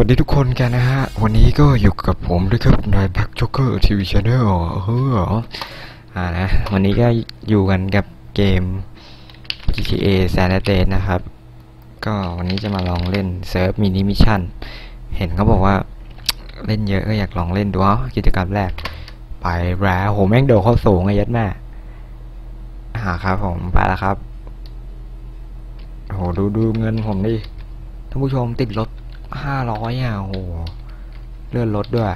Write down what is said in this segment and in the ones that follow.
วัสดีทุกคนกันนะฮะ วันนี้ก็อยู่กับผมด้วยครับนายแบ็คจ็อกเกอร์ทีวีชาแนลเฮ้ออ่านะวันนี้ก็อยู่กันกับเกม GTA San Andreas นะครับ ก็วันนี้จะมาลองเล่นเซิร์ฟมินิมิชชั่น เห็นเขาบอกว่าเล่นเยอะก็อยากลองเล่นดูเอ้ากิจกรรมแรก ไปแล้วโหแม่งโดดเข้าสูงไอ้ยัดแม่หาครับผมไปแล้วครับโหดูดูเงินผมดิท่านผู้ชมติดรถ ห้าร้อยอะโหเลื่อนรถด้วย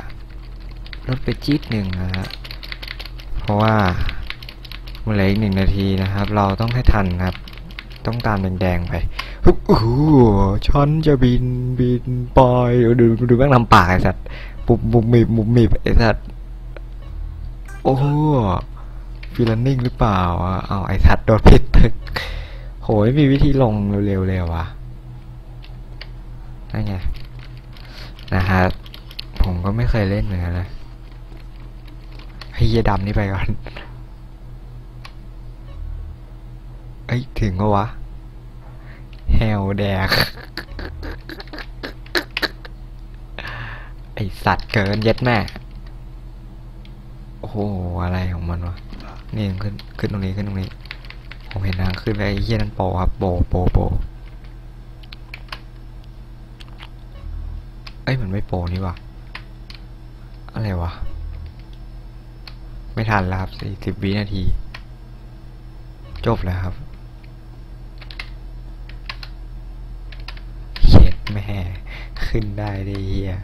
ลดไปจี๊ดหนึ่งนะฮะเพราะว่าเมื่อเหลืออีกหนึ่งนาทีนะครับ เราต้องให้ทันครับ ต้องตามแดงๆไปฮึบโอ้โหฉันจะบินบินไปดูดูดูแม่งลำปากไอ้สัตว์ปุบบุบมีบบุบมีบไอ้สัตว์โอ้โหฟีลนิ่งหรือเปล่าอะเอาไอ้สัตว์โดนพิษตึกโหไม่มีวิธีลงเร็วๆเลยว่ะนั่นไง นะฮะผมก็ไม่เคยเล่นเหมือนกันนะให้เยดำนี่ไปก่อนเอ้ยถึงปะวะแฮวแดกไอสัตว์เกินเย็ดแม่โอ้โหอะไรของมันวะนี่ขึ้นขึ้นตรงนี้ขึ้นตรงนี้ ผมเห็นทางขึ้นแล้วไอ้เหี้ยนั่นโปครับโปโปโปร เอ้ยมันไม่โปรนี่วะอะไรวะ ไม่ทันแล้วครับสี่สิบวินาที จบแล้วครับเขียดแม่ ขึ้นได้ดิเฮีย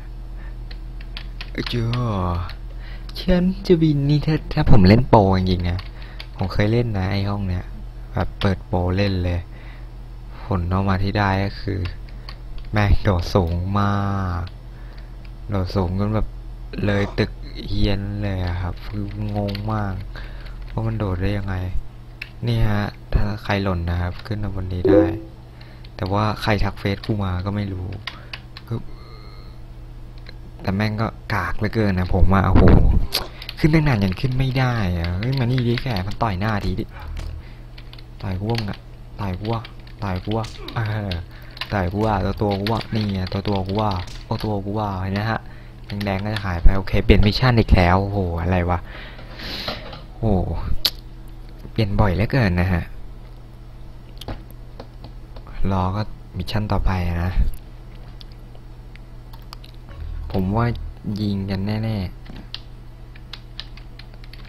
เจ้าฉันจะบินนี่ถ้าถ้าผมเล่นโปรจริงๆนะ ผมเคยเล่นนะไอห้องเนี้ยแบบเปิดโปรเล่นเลย ผลออกมาที่ได้ก็คือ แม่งโดดสูงมาก โดดสูงจนแบบเลยตึกเฮียนเลยครับ คืองงมากว่ามันโดดได้ยังไง นี่ฮะ ถ้าใครหล่นนะครับ ขึ้นมาบนนี้ได้ แต่ว่าใครทักเฟซกูมาก็ไม่รู้ก็แต่แม่งก็กากเหลือเกินนะผมว่าโอ้โหขึ้นตั้งนานยังขึ้นไม่ได้อะเฮ้ยมานี่ดิแกมันต่อยหน้าทีดิต่อยกูว่างอะต่อยกูว่าต่อยกูว่าเออ ต่อยกูว่าตัวตัวกูว่านี่ไงตัวตัวกูว่าโอ้ตัวกูว่าเห็นนะฮะแดงๆก็จะหายไปโอเคเปลี่ยนมิชชั่นอีกแล้วโอ้โหอะไรวะโอ้เปลี่ยนบ่อยเหลือเกินนะฮะรอก็มิชชั่นต่อไปนะ ผมว่ายิงกันแน่ๆ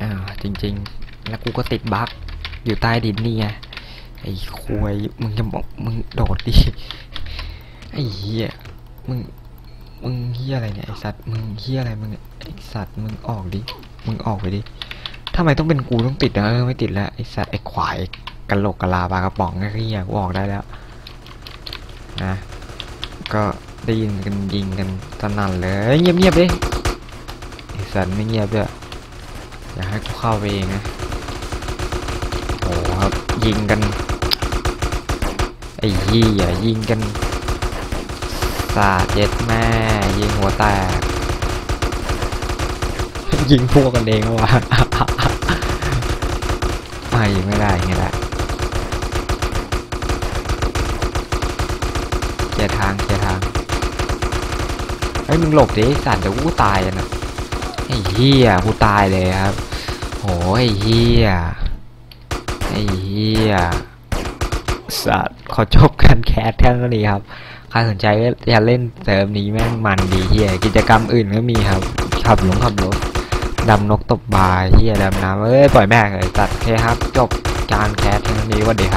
อ่าจริง ๆ แล้วกูก็ติดบั๊กอยู่ใต้ดินนี่ไงไอ้ควยมึงจะบอกมึงโดดดิ ไอ้เหี้ยมึงมึงเฮียอะไรเนี่ยไอสัตว์มึงเฮียอะไรมึงไอสัตว์มึงออกดิมึงออกไปดิทำไมต้องเป็นกูต้องติดนะเออไม่ติดแล้วไอสัตว์ไอควายกะโหลกกะลาปลากระป๋องไอ้เฮียกูออกได้แล้วนะก็ได้ยินกันยิงกันสนั่นเลยเงียบเงียบๆดิไอสัตว์ไม่เงียบด้วยอยากให้กูเข้าไปเองนะโอ้ครับยิงกันไอ้เหี้ยยิงกัน สาดเย็ดแม่ ยิงหัวแตก ยิงพวกกันเองวะอ่ยิงไม่ได้ยิงไม่ได้เคลียร์ทางเคลียร์ทางเฮ้ยมึงหลบดิสัตว์เดี๋ยวกูตายนะไอ้เหี้ยกูตายเลยครับโหไอ้เหี้ยไอ้เหี้ย สัตว์ขอจบการแคสแค่นี้ครับ ใครสนใจก็อยากเล่นเซิร์ฟนี้แม่งมันดีเฮียกิจกรรมอื่นก็มีครับ ขับหลงขับรถดำนกตบบาเฮียดำน้ำเอ้ย ปล่อยแม่เลยตัดเคครับ จบการแคสแค่นี้วันดีครับ